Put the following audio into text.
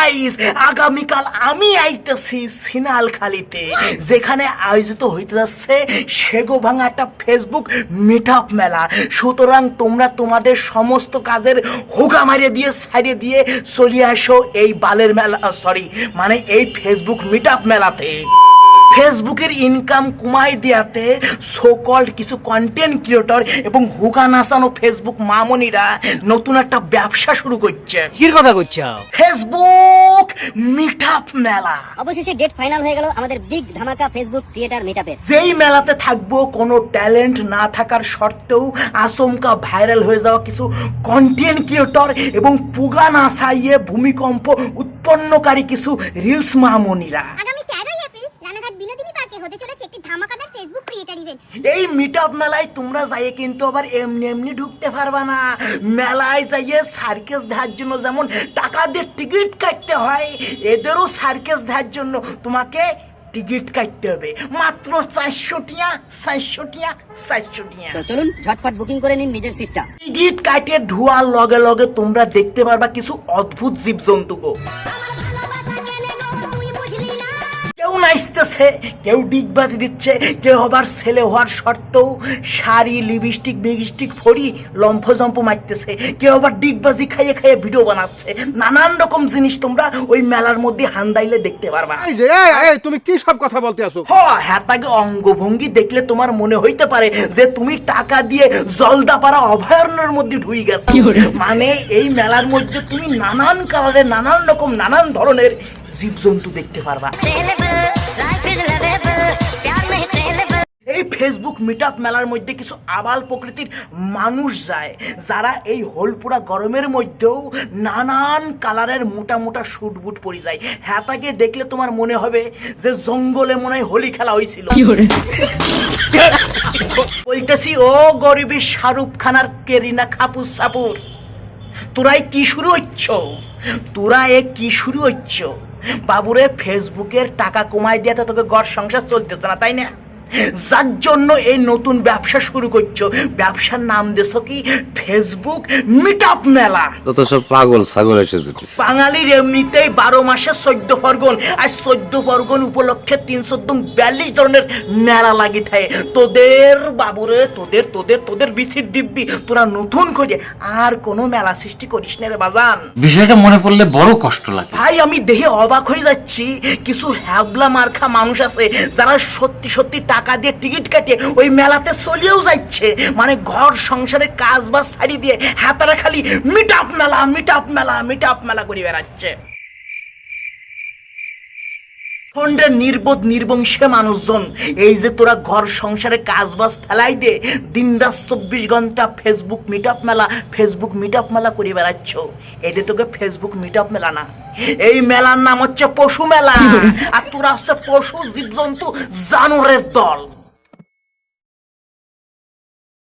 Guys আগামীকাল আমি আইতেছি সিনাল খালিতে যেখানে আয়োজিত হইতে যাচ্ছে সেগো ভাঙা একটা ফেসবুক মিট মেলা। সুতরাং তোমরা তোমাদের সমস্ত কাজের হুগা মারিয়ে দিয়ে সাইডে দিয়ে চলে আসো এই বালের মেলা সরি মানে এই ফেসবুক মিট মেলাতে। ফেসবুকের ইনকাম কমাই দেওয়াতে সোকল্ড কিছু কন্টেন্ট ক্রিয়েটর এবং হুকা নাসানো ফেসবুক মামনিরা নতুন একটা ব্যবসা শুরু করছে। কির কথা করছ ফেসবুক মিট মেলা। অবশেষে ডেট ফাইনাল হয়ে গেল আমাদের বিগ ধামাকা ফেসবুক ক্রিয়েটার মিটআপের যেই মেলাতে থাকব কোনো ট্যালেন্ট না থাকার সত্ত্বেও আচমকা ভাইরাল হয়ে যাওয়া কিছু কন্টেন্ট ক্রিয়েটর এবং পুগা না সাইয়ে ভূমিকম্প উৎপন্নকারী কিছু রিলস মামনিরা। এই মিট আপ মেলায় তোমরা যাইয়ে কিন্তু আবার এমনি এমনি ঢুকতে পারবা না। মেলায় যাইয়ে সার্কেস দেখার জন্য যেমন টাকা দিয়ে টিকিট কাটতে হয় এদেরও সার্কেস দেখার জন্য তোমাকে টিকিট কাটতে হবে। মাত্র চারশো টিয়া চারশো টিয়া চারশো টিয়া। তো চলুন ঝটপট বুকিং করে নিন নিজের সিটটা টিকিট কাটে ধোয়ার লগে লগে তোমরা দেখতে পারবা কিছু অদ্ভুত জীবজন্তুকে নাচতেছে কেউ ডিগবাজি দিচ্ছে কেউ আবার ছেলে হওয়ার সত্ত্বেও শাড়ি লিপস্টিক বিগস্টিক ফড়ি লম্ফ জম্প মারতেছে কেউ আবার ডিগবাজি খাইয়ে খাইয়ে ভিডিও বানাচ্ছে। নানান রকম জিনিস তোমরা ওই মেলার মধ্যে হান্দাইলে দেখতে পারবা। এই যে এই, এই, তুমি কি সব কথা বলতে আসো হ হ্যাতাকে অঙ্গভঙ্গি দেখলে তোমার মনে হইতে পারে যে তুমি টাকা দিয়ে জলদাপাড়া অভয়ারণ্যের মধ্যে ঢুই গেছো। মানে এই মেলার মধ্যে তুমি নানান কালারের নানান রকম নানান ধরনের জীবজন্তু দেখতে পারবা। ফেসবুক মিট মেলার মধ্যে কিছু আবাল প্রকৃতির মানুষ যায় যারা এই হোলপুরা গরমের মধ্যেও নানান কালারের মোটা মোটা শুট বুট পরে যায়। হ্যাঁ দেখলে তোমার মনে হবে যে জঙ্গলে মনে হয় হোলি খেলা হয়েছিল। বলতেছি ও গরিবী শাহরুখ খানার কেরিনা খাপুর সাপুর তোরাই কি শুরু হচ্ছ? তোরা এ কি শুরু হচ্ছ? বাবুরে ফেসবুকের টাকা কমাই দিয়ে তোকে ঘর সংসার চলতেছে না তাই না? যার জন্য এই নতুন ব্যবসা শুরু করছ? ব্যবসার নাম দেশ কি? ফেসবুক মিট আপ মেলা তত সব পাগল ছাগল এসে জুটিস বাঙালির এমনিতেই বারো মাসে চোদ্দ পর্গন আর চোদ্দ পর্গন উপলক্ষে তিনশো বিয়াল্লিশ ধরনের মেলা লাগি থাকে। তোদের বাবুরে তোদের তোদের তোদের বিচির দিব্যি তোরা নতুন করে আর কোনো মেলা সৃষ্টি করিস না রে বাজান। বিষয়টা মনে পড়লে বড় কষ্ট লাগে। ভাই আমি দেখে অবাক হয়ে যাচ্ছি। কিছু হ্যাবলা মার্খা মানুষ আছে যারা সত্যি সত্যি টাকা দিয়ে টিকিট কাটে ওই মেলাতে চলেও যাচ্ছে। মানে ঘর, সংসারে কাজ বাজ ছাড়ি দিয়ে হাতারা খালি মিট আপ মেলা মিট আপ মেলা মিট আপ মেলা করে বেড়াচ্ছে। ফন্ডের নির্বোধ, নির্বংশে মানুষজন, এই যে তোরা ঘর, সংসারে কাজ বাজ ফেলাই দে দিন রাত চব্বিশ ঘণ্টা ফেসবুক মিট মেলা ফেসবুক মিট মেলা করে বেড়াচ্ছ। এতে তোকে ফেসবুক মিট মেলা না। এই মেলার নাম হচ্ছে পশু মেলা। আর তোরা হচ্ছে পশু জীবজন্তু জানোয়ারের দল।